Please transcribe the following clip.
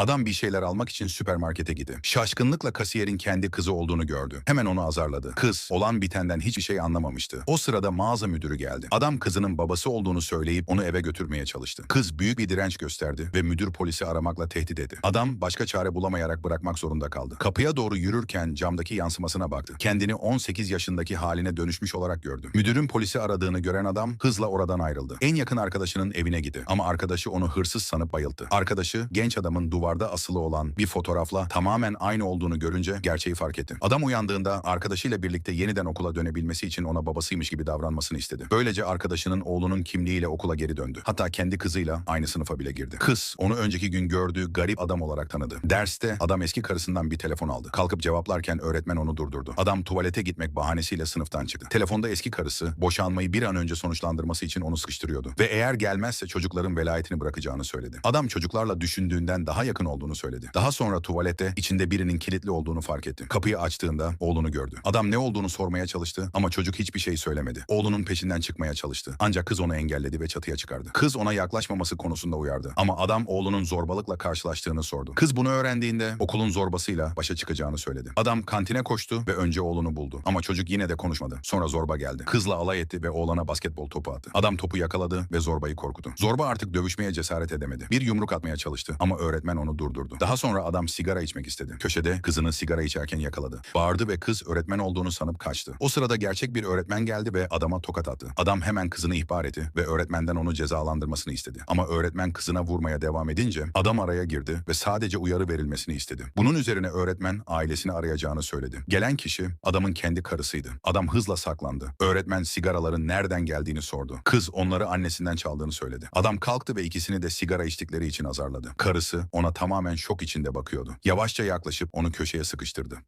Adam bir şeyler almak için süpermarkete gitti. Şaşkınlıkla kasiyerin kendi kızı olduğunu gördü. Hemen onu azarladı. Kız olan bitenden hiçbir şey anlamamıştı. O sırada mağaza müdürü geldi. Adam kızının babası olduğunu söyleyip onu eve götürmeye çalıştı. Kız büyük bir direnç gösterdi ve müdür polisi aramakla tehdit etti. Adam başka çare bulamayarak bırakmak zorunda kaldı. Kapıya doğru yürürken camdaki yansımasına baktı. Kendini 18 yaşındaki haline dönüşmüş olarak gördü. Müdürün polisi aradığını gören adam hızla oradan ayrıldı. En yakın arkadaşının evine gitti ama arkadaşı onu hırsız sanıp bayılttı. Arkadaşı genç adamın duvarda asılı olan bir fotoğrafla tamamen aynı olduğunu görünce gerçeği fark etti. Adam uyandığında arkadaşıyla birlikte yeniden okula dönebilmesi için ona babasıymış gibi davranmasını istedi. Böylece arkadaşının oğlunun kimliğiyle okula geri döndü. Hatta kendi kızıyla aynı sınıfa bile girdi. Kız onu önceki gün gördüğü garip adam olarak tanıdı. Derste adam eski karısından bir telefon aldı. Kalkıp cevaplarken öğretmen onu durdurdu. Adam tuvalete gitmek bahanesiyle sınıftan çıktı. Telefonda eski karısı boşanmayı bir an önce sonuçlandırması için onu sıkıştırıyordu. Ve eğer gelmezse çocukların velayetini bırakacağını söyledi. Adam çocuklarla düşündüğünden daha yakın olduğunu söyledi. Daha sonra tuvalette içinde birinin kilitli olduğunu fark etti. Kapıyı açtığında oğlunu gördü. Adam ne olduğunu sormaya çalıştı ama çocuk hiçbir şey söylemedi. Oğlunun peşinden çıkmaya çalıştı. Ancak kız onu engelledi ve çatıya çıkardı. Kız ona yaklaşmaması konusunda uyardı. Ama adam oğlunun zorbalıkla karşılaştığını sordu. Kız bunu öğrendiğinde okulun zorbasıyla başa çıkacağını söyledi. Adam kantine koştu ve önce oğlunu buldu. Ama çocuk yine de konuşmadı. Sonra zorba geldi. Kızla alay etti ve oğlana basketbol topu attı. Adam topu yakaladı ve zorbayı korkudu. Zorba artık dövüşmeye cesaret edemedi. Bir yumruk atmaya çalıştı ama öğretmen onu durdurdu. Daha sonra adam sigara içmek istedi. Köşede kızını sigara içerken yakaladı. Bağırdı ve kız öğretmen olduğunu sanıp kaçtı. O sırada gerçek bir öğretmen geldi ve adama tokat attı. Adam hemen kızını ihbar etti ve öğretmenden onu cezalandırmasını istedi. Ama öğretmen kızına vurmaya devam edince adam araya girdi ve sadece uyarı verilmesini istedi. Bunun üzerine öğretmen ailesini arayacağını söyledi. Gelen kişi adamın kendi karısıydı. Adam hızla saklandı. Öğretmen sigaraların nereden geldiğini sordu. Kız onları annesinden çaldığını söyledi. Adam kalktı ve ikisini de sigara içtikleri için azarladı. Karısı tamamen şok içinde bakıyordu. Yavaşça yaklaşıp onu köşeye sıkıştırdı.